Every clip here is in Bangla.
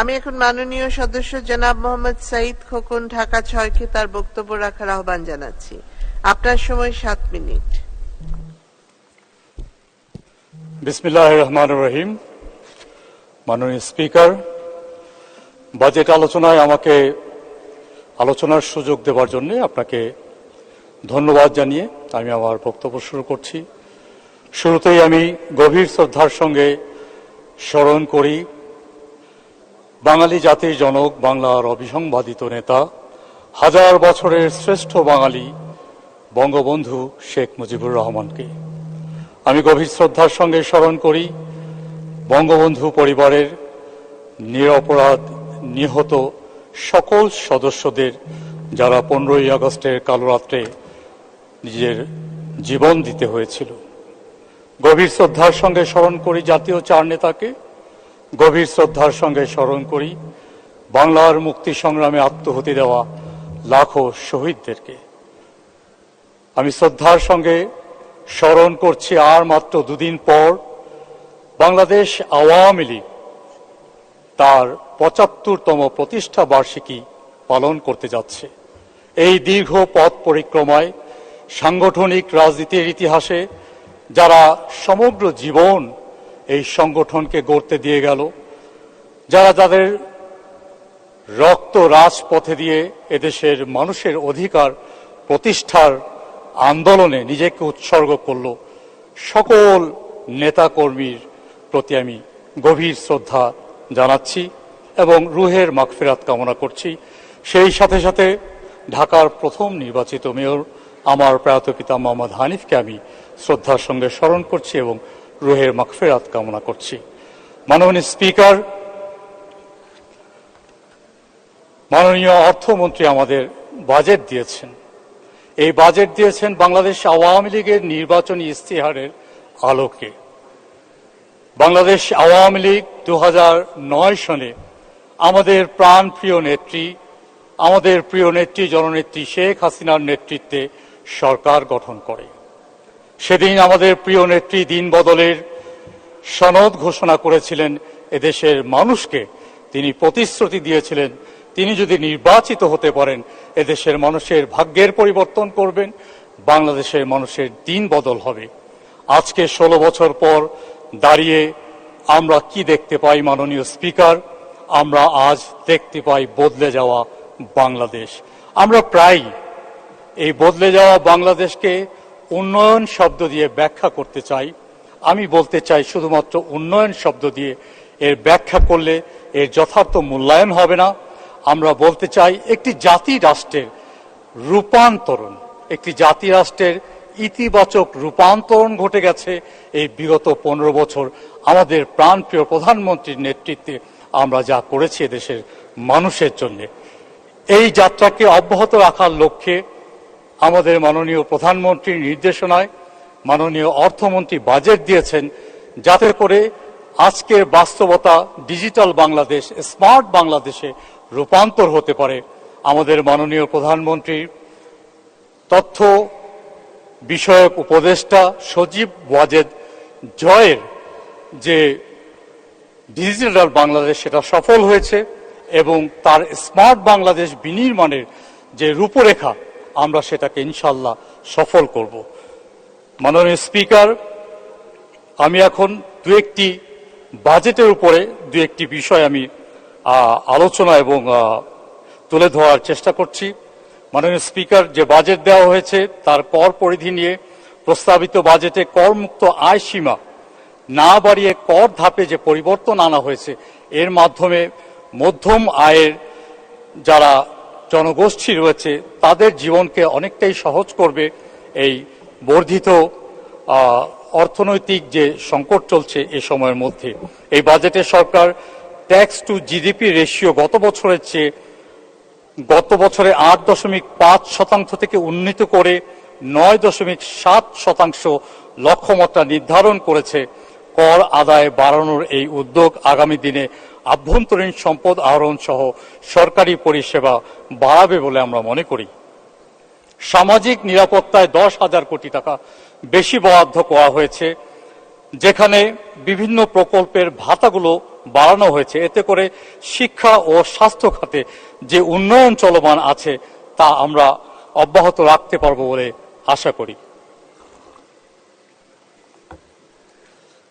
আমি এখন মাননীয় সদস্য জনাব মোহাম্মদ সাইদ খোকন, ঢাকা ছয়কে তার বক্তব্য রাখার আহ্বান জানাচ্ছি। আপনার সময় সাত মিনিট। বিসমিল্লাহ রহমান রহিম। মাননীয় স্পিকার, বাজেট আলোচনায় আমাকে আলোচনার সুযোগ দেওয়ার জন্য আপনাকে ধন্যবাদ জানিয়ে আমি আমার বক্তব্য শুরু করছি। শুরুতেই আমি গভীর শ্রদ্ধার সঙ্গে স্মরণ করি বাঙালি জাতির জনক বাংলার অবিসংবাদিত নেতা, হাজার বছরের শ্রেষ্ঠ বাঙালি বঙ্গবন্ধু শেখ মুজিবুর রহমানকে। আমি গভীর শ্রদ্ধার সঙ্গে স্মরণ করি, বঙ্গবন্ধু পরিবারের নিরপরাধ নিহত সকল সদস্যদের যারা পনেরোই আগস্টের কালরাত্রে নিজের জীবন দিতে হয়েছিল। গভীর শ্রদ্ধার সঙ্গে স্মরণ করি জাতীয় চার নেতাকে গভীর শ্রদ্ধার সঙ্গে স্মরণ করি, বাংলার মুক্তি সংগ্রামে আত্মহতি দেওয়া লাখো শহীদদেরকে। আমি শ্রদ্ধার সঙ্গে স্মরণ করছি আর মাত্র দুদিন পর বাংলাদেশ আওয়ামী লীগ তার পঁচাত্তরতম প্রতিষ্ঠা বার্ষিকী পালন করতে যাচ্ছে। এই দীর্ঘ পথ পরিক্রমায় সাংগঠনিক রাজনীতির ইতিহাসে যারা সমগ্র জীবন এই সংগঠনকে গড়তে দিয়ে গেল। যারা যাদের রক্ত রাজপথে দিয়ে এদেশের মানুষের অধিকার প্রতিষ্ঠার আন্দোলনে নিজেকে উৎসর্গ করল, সকল নেতাকর্মীর প্রতি আমি গভীর শ্রদ্ধা জানাচ্ছি এবং রুহের মাগফিরাত কামনা করছি। সেই সাথে সাথে ঢাকার প্রথম নির্বাচিত মেয়র, আমার প্রয়াত পিতা মোহাম্মদ হানিফকে আমি শ্রদ্ধার সঙ্গে স্মরণ করছি এবং রুহের মাকফেরাত কামনা করছি। মাননীয় স্পিকার, মাননীয় অর্থমন্ত্রী আমাদের বাজেট দিয়েছেন। এই বাজেট দিয়েছেন বাংলাদেশ আওয়ামী লীগের নির্বাচনী ইস্তেহারের আলোকে। বাংলাদেশ আওয়ামী লীগ দু নয় সনে আমাদের প্রাণ প্রিয় নেত্রী, আমাদের প্রিয় নেত্রী জননেত্রী শেখ হাসিনার নেতৃত্বে সরকার গঠন করে। সেদিন আমাদের প্রিয় নেত্রী দিন বদলের সনদ ঘোষণা করেছিলেন এদেশের মানুষকে। তিনি প্রতিশ্রুতি দিয়েছিলেন, তিনি যদি নির্বাচিত হতে পারেন, এদেশের মানুষের ভাগ্যের পরিবর্তন করবেন, বাংলাদেশের মানুষের দিন বদল হবে। আজকে ষোলো বছর পর দাঁড়িয়ে আমরা কি দেখতে পাই মাননীয় স্পিকার? আমরা আজ দেখতে পাই বদলে যাওয়া বাংলাদেশ। আমরা প্রায় এই বদলে যাওয়া বাংলাদেশকে উন্নয়ন শব্দ দিয়ে ব্যাখ্যা করতে চাই। আমি বলতে চাই শুধুমাত্র উন্নয়ন শব্দ দিয়ে এর ব্যাখ্যা করলে এর যথার্থ মূল্যায়ন হবে না। আমরা বলতে চাই একটি জাতি রাষ্ট্রের রূপান্তরণ। একটি জাতি রাষ্ট্রের ইতিবাচক রূপান্তরণ ঘটে গেছে এই বিগত পনেরো বছর। আমাদের প্রাণপ্রিয় প্রধানমন্ত্রীর নেতৃত্বে আমরা যা করেছি দেশের মানুষের জন্য। এই যাত্রাকে অব্যাহত রাখার লক্ষ্যে আমাদের মাননীয় প্রধানমন্ত্রীর নির্দেশনায় মাননীয় অর্থমন্ত্রী বাজেট দিয়েছেন যাতে করে আজকের বাস্তবতা ডিজিটাল বাংলাদেশ, স্মার্ট বাংলাদেশে রূপান্তর হতে পারে। আমাদের মাননীয় প্রধানমন্ত্রীর তথ্য বিষয়ক উপদেষ্টা সজীব ওয়াজেদ জয়ের যে ডিজিটাল বাংলাদেশ সেটা সফল হয়েছে এবং তার স্মার্ট বাংলাদেশ বিনির্মাণের যে রূপরেখা আমরা সেটাকে ইনশাল্লাহ সফল করব। মাননীয় স্পিকার, আমি এখন দু একটি বাজেটের উপরে দু একটি বিষয় আমি আলোচনা এবং তুলে ধরার চেষ্টা করছি। মাননীয় স্পিকার, যে বাজেট দেওয়া হয়েছে তার কর পরিধি নিয়ে প্রস্তাবিত বাজেটে করমুক্ত আয় সীমা না বাড়িয়ে কর ধাপে যে পরিবর্তন আনা হয়েছে, এর মাধ্যমে মধ্যম আয়ের যারা জনগোষ্ঠী রয়েছে, তাদের জীবনকে অনেকটাই সহজ করবে এই বর্ধিত অর্থনৈতিক যে সংকট চলছে এ সময়ের মধ্যে। এই বাজেটে সরকার ট্যাক্স টু জিডিপি রেশিও গত বছরের চেয়ে, গত বছরে আট দশমিক পাঁচ শতাংশ থেকে উন্নীত করে নয় দশমিক সাত শতাংশ লক্ষ্যমাত্রা নির্ধারণ করেছে। কর আদায় বাড়ানোর এই উদ্যোগ আগামী দিনে আভ্যন্তরীণ সম্পদ আহরণ সহ সরকারি পরিষেবা বাড়াবে বলে আমরা মনে করি। সামাজিক নিরাপত্তায় দশ হাজার কোটি টাকা বেশি বরাদ্দ করা হয়েছে, যেখানে বিভিন্ন প্রকল্পের ভাতাগুলো বাড়ানো হয়েছে। এতে করে শিক্ষা ও স্বাস্থ্য খাতে যে উন্নয়ন চলমান আছে, তা আমরা অব্যাহত রাখতে পারব বলে আশা করি।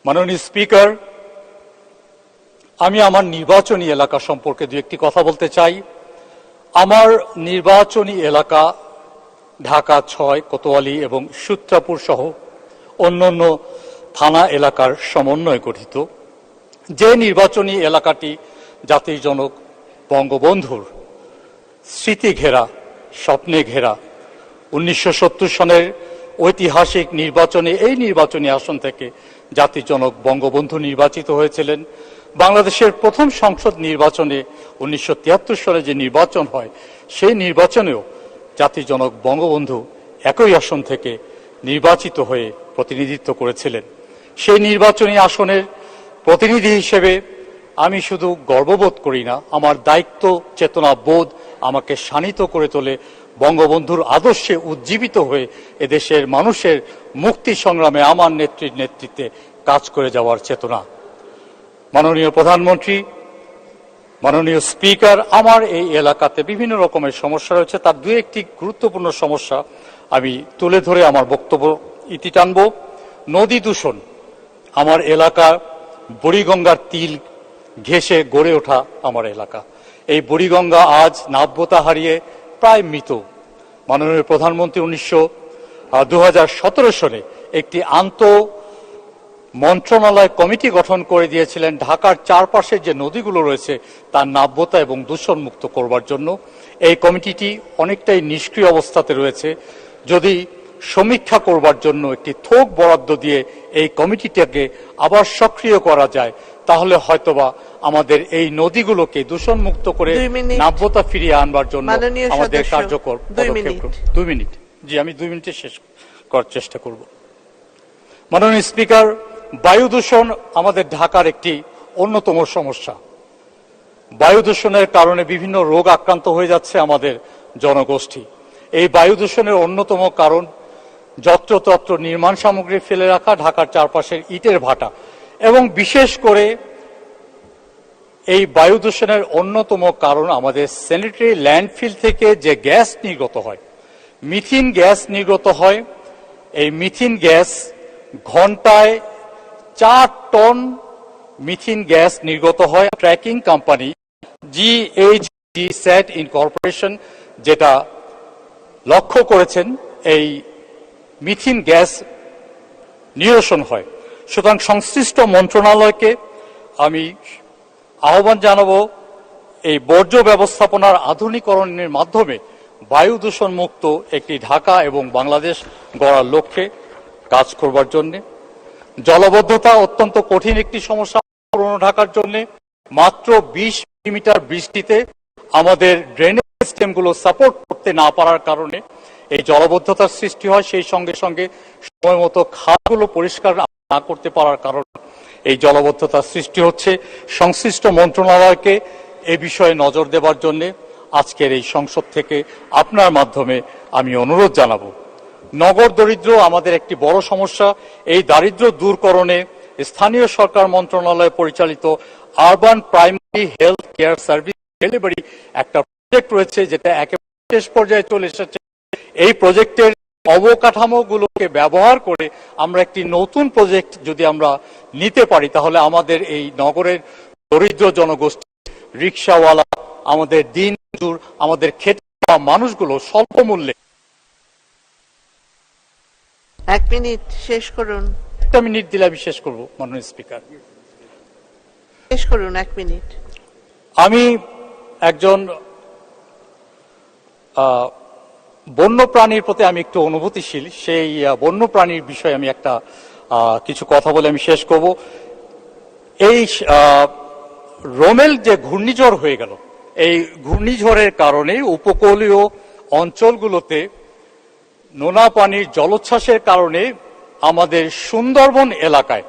মাননীয় স্পিকার, আমি আমার নির্বাচনী এলাকা সম্পর্কে দু একটি কথা বলতে চাই। আমার নির্বাচনী এলাকা ঢাকা ছয়, কোতোয়ালি এবং সূত্রাপুর সহ অন্যান্য থানা এলাকার সমন্বয়ে গঠিত। যে নির্বাচনী এলাকাটি জাতির জনক বঙ্গবন্ধুর স্মৃতি ঘেরা স্বপ্নে ঘেরা উনিশশো সত্তর সনের ঐতিহাসিক নির্বাচনে, এই নির্বাচনী আসন থেকে জাতির জনক বঙ্গবন্ধু নির্বাচিত হয়েছিলেন। বাংলাদেশের প্রথম সংসদ নির্বাচনে উনিশশো তিয়াত্তর সালে যে নির্বাচন হয়, সেই নির্বাচনেও জাতির জনক বঙ্গবন্ধু একই আসন থেকে নির্বাচিত হয়ে প্রতিনিধিত্ব করেছিলেন। সেই নির্বাচনী আসনের প্রতিনিধি হিসেবে আমি শুধু গর্ববোধ করি না, আমার দায়িত্ব চেতনা বোধ আমাকে শানিত করে তোলে। বঙ্গবন্ধুর আদর্শে উজ্জীবিত হয়ে এদেশের মানুষের মুক্তি সংগ্রামে আমার নেত্রীর নেতৃত্বে কাজ করে যাওয়ার চেতনা। মাননীয় প্রধানমন্ত্রী, মাননীয় স্পিকার, আমার এই এলাকাতে বিভিন্ন রকমের সমস্যা রয়েছে। তার দু একটি গুরুত্বপূর্ণ সমস্যা আমি তুলে ধরে আমার বক্তব্য ইতি টানব। নদী দূষণ। আমার এলাকা বুড়িগঙ্গার তিল ঘেঁষে গড়ে ওঠা আমার এলাকা। এই বুড়িগঙ্গা আজ নাব্যতা হারিয়ে প্রায় মৃত। মাননীয় প্রধানমন্ত্রী উনিশশো দু হাজার সালে একটি আন্ত মন্ত্রণালয় কমিটি গঠন করে দিয়েছিলেন। ঢাকার চারপাশে যে নদীগুলো রয়েছে, তার নাব্যতা এবং দূষণমুক্ত করবার জন্য। এই কমিটিটি অনেকটাই নিষ্ক্রিয় অবস্থাতে রয়েছে। যদি সমীক্ষা করবার জন্য একটি থোক বরাদ্দ দিয়ে এই কমিটিটাকে আবার সক্রিয় করা যায় তাহলে হয়তোবা আমাদের এই নদীগুলোকে দূষণ মুক্ত করে নাব্যতা ফিরিয়ে আনবার জন্য আমাদের কার্যকর দুই মিনিট। জি আমি দুই মিনিটে শেষ করার চেষ্টা করব। মাননীয় স্পিকার বায়ু দূষণ আমাদের ঢাকার একটি অন্যতম সমস্যা। বায়ু দূষণের কারণে বিভিন্ন রোগ আক্রান্ত হয়ে যাচ্ছে আমাদের জনগোষ্ঠী। এই বায়ু দূষণের অন্যতম কারণ যত্রতত্র নির্মাণ সামগ্রী ফেলে রাখা ঢাকার চারপাশের ইটের ভাটা। এবং বিশেষ করে এই বায়ু দূষণের অন্যতম কারণ আমাদের স্যানিটারি ল্যান্ডফিল থেকে যে গ্যাস নির্গত হয় মিথিন গ্যাস নির্গত হয়, এই মিথিন গ্যাস ঘন্টায় চার টন মিথিন গ্যাস নির্গত হয়। Tracking company GHG Sat incorporation যেটা লক্ষ্য করেছেন, এই মিথিন গ্যাস নিরসন হয়। সুতরাং সংশ্লিষ্ট মন্ত্রণালয়কে আমি আহ্বান জানাব, এই বর্জ্য ব্যবস্থাপনার আধুনিকরণের মাধ্যমে বায়ু দূষণ মুক্ত একটি ঢাকা এবং বাংলাদেশ গড়ার লক্ষ্যে কাজ করবার জন্য। জলবদ্ধতা অত্যন্ত কঠিন একটি সমস্যা পুরনো ঢাকার জন্য। মাত্র বিশ মিলিমিটার বৃষ্টিতে আমাদের ড্রেনেজ সিস্টেমগুলো সাপোর্ট করতে না পারার কারণে এই জলবদ্ধতার সৃষ্টি হয়। সেই সঙ্গে সঙ্গে সময় মতো খালগুলো পরিষ্কার না করতে পারার কারণে এই জলবদ্ধতার সৃষ্টি হচ্ছে। সংশ্লিষ্ট মন্ত্রণালয়কে এ বিষয়ে নজর দেবার জন্য আজকের এই সংসদ থেকে আপনার মাধ্যমে আমি অনুরোধ জানাব। নগর দরিদ্র আমাদের একটি বড় সমস্যা। এই দারিদ্র দূরকরণে স্থানীয় সরকার মন্ত্রণালয় পরিচালিত urban primary health care service delivery একটা প্রজেক্ট রয়েছে, যেটা একেবারে শেষ পর্যায়ে চলে এসেছে। এই প্রজেক্টের অবকাঠামোগুলোকে ব্যবহার করে আমরা একটি নতুন প্রজেক্ট যদি আমরা নিতে পারি তাহলে আমাদের এই নগরের দরিদ্র জনগোষ্ঠী রিক্সাওয়ালা আমাদের দিন মজুর আমাদের খেটে মানুষগুলো স্বল্প মূল্যে এক মিনিট শেষ করুন। একটা মিনিট দিলে আমি শেষ করব মাননীয় স্পিকার। শেষ করুন এক মিনিট। আমি একজন আহ, বন্য প্রাণীর প্রতি আমি একটু অনুভূতিশীল। সেই বন্য প্রাণীর বিষয়ে আমি একটা কিছু কথা বলে আমি শেষ করব। এই রোমেল যে ঘূর্ণিঝড় হয়ে গেল, এই ঘূর্ণিঝড়ের কারণে উপকূলীয় অঞ্চলগুলোতে নোনা পানির জলোচ্ছ্বাসের কারণে আমাদের সুন্দরবন এলাকায়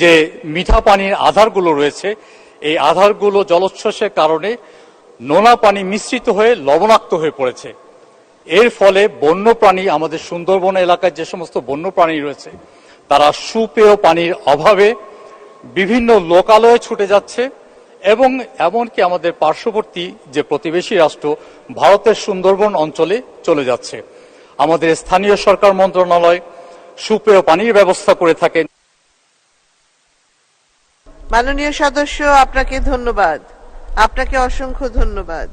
যে মিঠা পানির আধারগুলো রয়েছে, এই আধারগুলো জলোচ্ছ্বাসের কারণে নোনা পানি মিশ্রিত হয়ে লবণাক্ত হয়ে পড়েছে। এর ফলে বন্যপ্রাণী আমাদের সুন্দরবন এলাকায় যে সমস্ত বন্যপ্রাণী রয়েছে, তারা সুপেয় পানির অভাবে বিভিন্ন লোকালয়ে ছুটে যাচ্ছে এবং এমনকি আমাদের পার্শ্ববর্তী যে প্রতিবেশী রাষ্ট্র, ভারতের সুন্দরবন অঞ্চলে চলে যাচ্ছে। আমাদের স্থানীয় সরকার মন্ত্রণালয় সুপেয় পানির ব্যবস্থা করে থাকে। মাননীয় সদস্য, আপনাকে ধন্যবাদ। আপনাকে অসংখ্য ধন্যবাদ।